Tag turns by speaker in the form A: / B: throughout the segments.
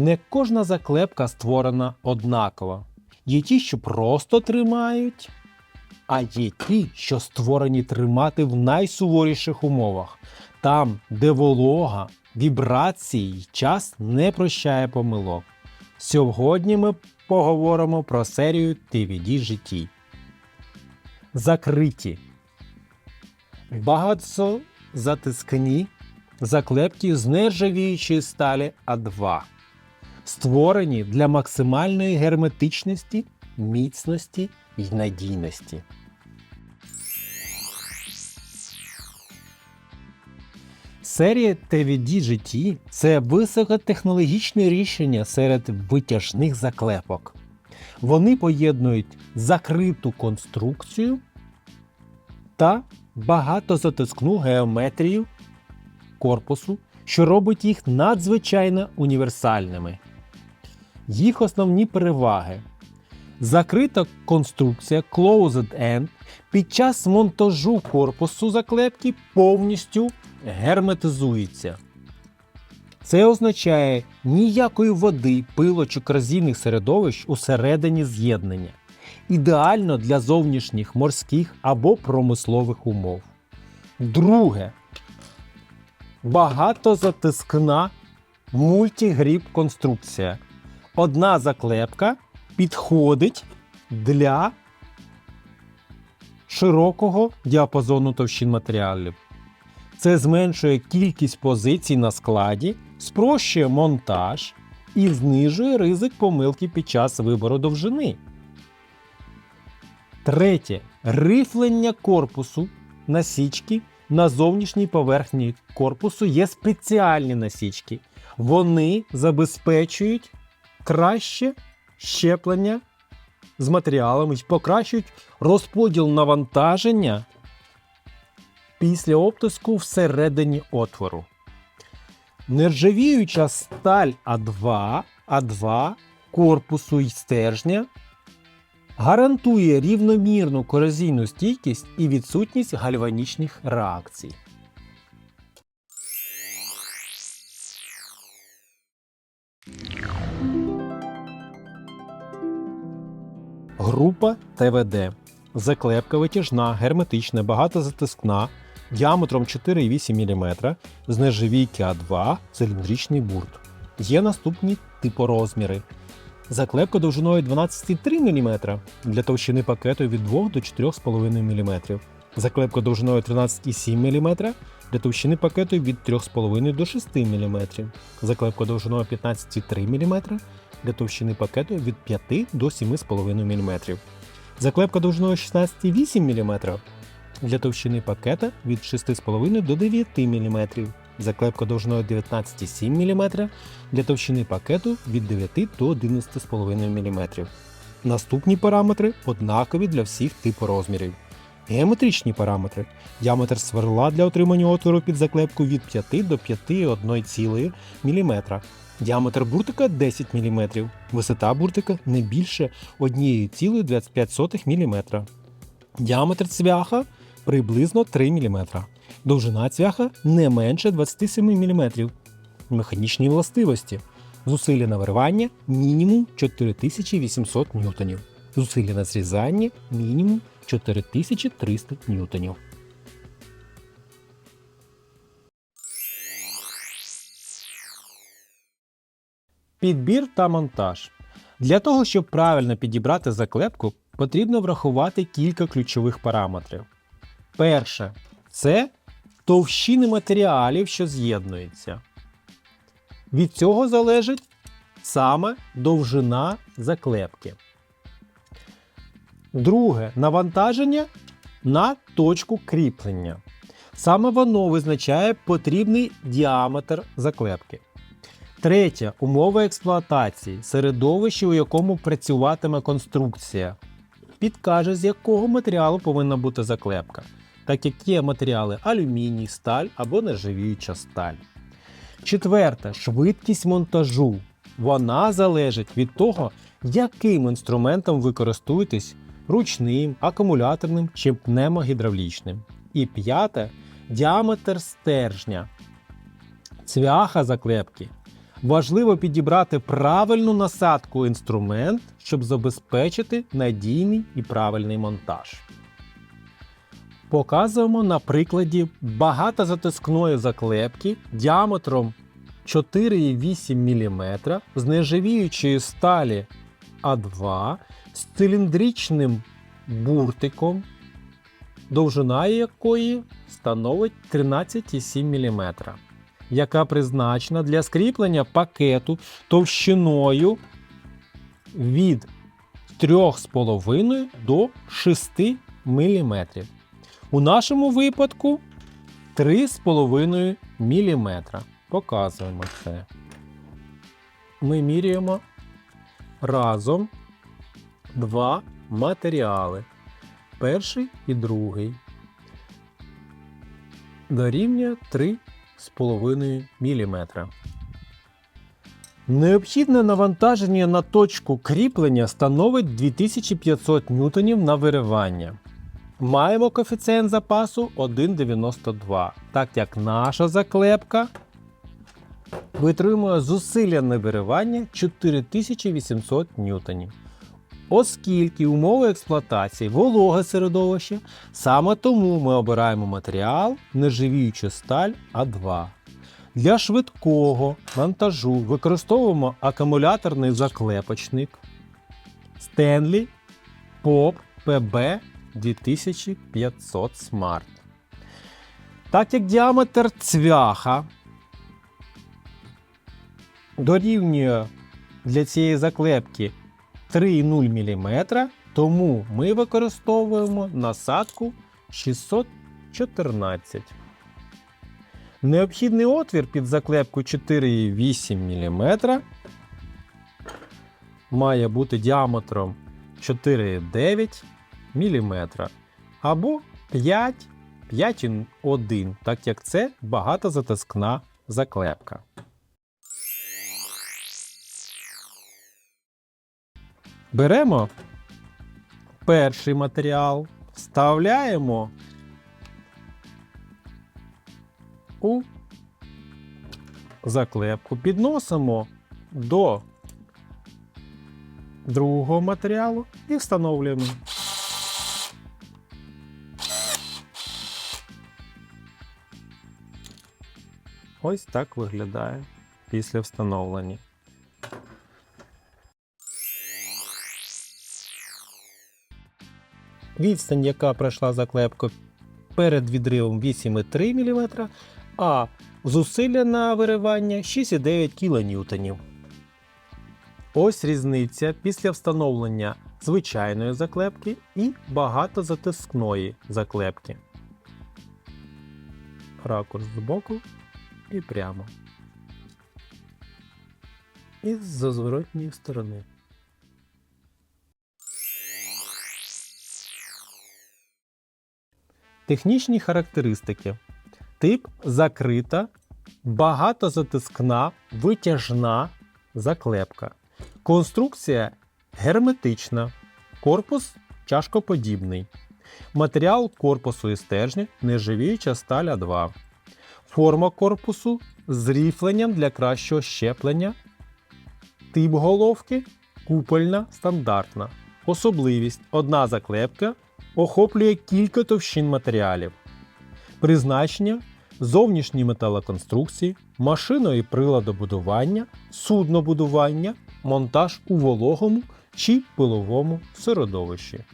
A: Не кожна заклепка створена однаково. Є ті, що просто тримають, а є ті, що створені тримати в найсуворіших умовах, там, де волога, вібрації й час не прощає помилок. Сьогодні ми поговоримо про серію TVD GT. Закриті. Багатозатискні заклепки з нержавіючої сталі А2, створені для максимальної герметичності, міцності й надійності. Серія TVD GT – це високотехнологічне рішення серед витяжних заклепок. Вони поєднують закриту конструкцію та багатозатискну геометрію корпусу, що робить їх надзвичайно універсальними. Їх основні переваги. Закрита конструкція Closed End під час монтажу корпусу заклепки повністю герметизується. Це означає ніякої води, пилу чи корозійних середовищ усередині з'єднання. Ідеально для зовнішніх морських або промислових умов. Друге. Багатозатискна мультигріп конструкція. Одна заклепка підходить для широкого діапазону товщин матеріалів. Це зменшує кількість позицій на складі, спрощує монтаж і знижує ризик помилки під час вибору довжини. Третє. Рифлення корпусу насічки на зовнішній поверхні корпусу є спеціальні насічки. Вони забезпечують краще щеплення з матеріалами і покращують розподіл навантаження після обтиску всередині отвору. Нержавіюча сталь А2, А2 корпусу й стержня гарантує рівномірну корозійну стійкість і відсутність гальванічних реакцій. Група ТВД. Заклепка витяжна, герметична, багатозатискна, діаметром 4,8 мм, з нержавійки А2, циліндричний бурт. Є наступні типорозміри. Заклепка довжиною 12,3 мм для товщини пакету від 2 до 4,5 мм. Заклепка довжиною 13,7 мм для товщини пакету від 3,5 до 6 мм. Заклепка довжиною 15,3 мм для товщини пакету від 5 до 7,5 мм. Заклепка довжиною 16,8 мм для товщини пакета від 6,5 до 9 мм. Заклепка довжиною 19,7 мм для товщини пакету від 9 до 11,5 мм. Наступні параметри однакові для всіх типу розмірів. Геометричні параметри. Діаметр сверла для отримання отвору під заклепку від 5 до 5,1 мм. Діаметр буртика 10 мм. Висота буртика не більше 1,25 мм. Діаметр цвяха приблизно 3 мм. Довжина цвяха не менше 27 мм. Механічні властивості. Зусилля на виривання мінімум 4800 ньютонів. Зусилля на зрізання мінімум 4300 ньютонів. Підбір та монтаж. Для того, щоб правильно підібрати заклепку, потрібно врахувати кілька ключових параметрів. Перше це товщини матеріалів, що з'єднуються. Від цього залежить саме довжина заклепки. Друге навантаження на точку кріплення. Саме воно визначає потрібний діаметр заклепки. Третє умови експлуатації, середовище, у якому працюватиме конструкція. Підкаже, з якого матеріалу повинна бути заклепка, так як є матеріали алюміній, сталь або нержавіюча сталь. Четверте швидкість монтажу. Вона залежить від того, яким інструментом ви користуєтесь ручним, акумуляторним чи пневмогідравлічним. І п'яте діаметр стержня. Цвяха заклепки Важливо підібрати правильну насадку інструмент, щоб забезпечити надійний і правильний монтаж. Показуємо на прикладі багатозатискної заклепки діаметром 4,8 мм з нержавіючої сталі А2 з циліндричним буртиком, довжина якої становить 13,7 мм, яка призначена для скріплення пакету товщиною від 3,5 до 6 мм. У нашому випадку 3,5 мм. Показуємо це. Ми міряємо разом два матеріали. Перший і другий. Дорівнює 3,5 мм. Необхідне навантаження на точку кріплення становить 2500 ньютонів на виривання. Маємо коефіцієнт запасу 1,92, так як наша заклепка витримує зусилля на виривання 4800 ньютонів. Оскільки умови експлуатації вологе середовище, саме тому ми обираємо матеріал нержавіючу сталь А2. Для швидкого монтажу використовуємо акумуляторний заклепочник Stanley POP PB 2500 Smart. Так як діаметр цвяха дорівнює для цієї заклепки 3,0 мм, тому ми використовуємо насадку 614. Необхідний отвір під заклепку 4,8 мм має бути діаметром 4,9 мм або 5 5,1, так як це багатозатискна заклепка. Беремо перший матеріал, вставляємо у заклепку, підносимо до другого матеріалу і встановлюємо. Ось так виглядає після встановлення. Відстань, яка пройшла заклепку перед відривом 8,3 мм, а зусилля на виривання 6,9 кН. Ось різниця після встановлення звичайної заклепки і багатозатискної заклепки. Ракурс збоку і прямо. І з зворотньої сторони. Технічні характеристики. Тип закрита, багатозатискна, витяжна заклепка. Конструкція герметична. Корпус чашкоподібний. Матеріал корпусу і стержня нержавіюча сталь А2. Форма корпусу з ріфленням для кращого щеплення. Тип головки купольна стандартна. Особливість одна заклепка охоплює кілька товщин матеріалів. Призначення зовнішні металоконструкції, машино і приладобудування, суднобудування, монтаж у вологому чи пиловому середовищі.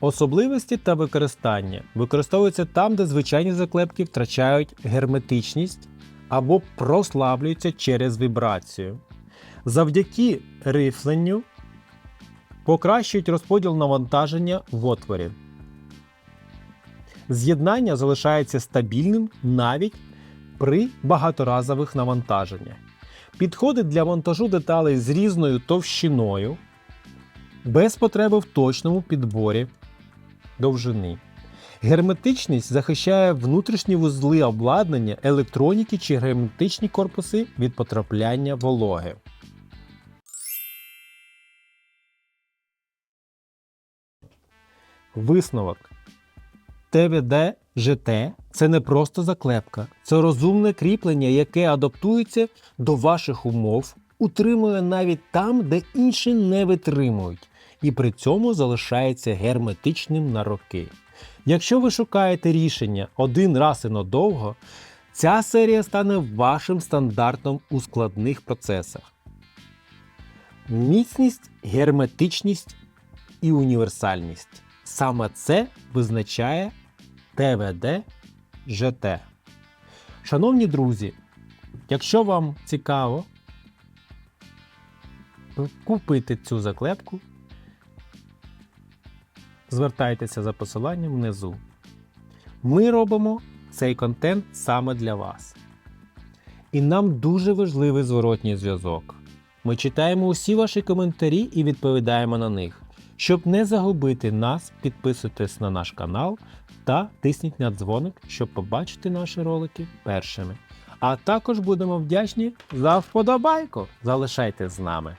A: Особливості та використання використовуються там, де звичайні заклепки втрачають герметичність або прослаблюються через вібрацію. Завдяки рифленню покращують розподіл навантаження в отворі. З'єднання залишається стабільним навіть при багаторазових навантаженнях. Підходить для монтажу деталей з різною товщиною, без потреби в точному підборі довжини. Герметичність захищає внутрішні вузли обладнання, електроніки чи герметичні корпуси від потрапляння вологи. Висновок. ТВД ЖТ Це не просто заклепка, це розумне кріплення, яке адаптується до ваших умов, утримує навіть там, де інші не витримують, і при цьому залишається герметичним на роки. Якщо ви шукаєте рішення один раз і надовго, ця серія стане вашим стандартом у складних процесах. Міцність, герметичність і універсальність. Саме це визначає ТВД ЖТ. Шановні друзі, якщо вам цікаво купити цю заклепку, звертайтеся за посиланням внизу. Ми робимо цей контент саме для вас. І нам дуже важливий зворотній зв'язок. Ми читаємо усі ваші коментарі і відповідаємо на них. Щоб не загубити нас, підписуйтесь на наш канал та тисніть на дзвоник, щоб побачити наші ролики першими. А також будемо вдячні за вподобайку. Залишайтесь з нами.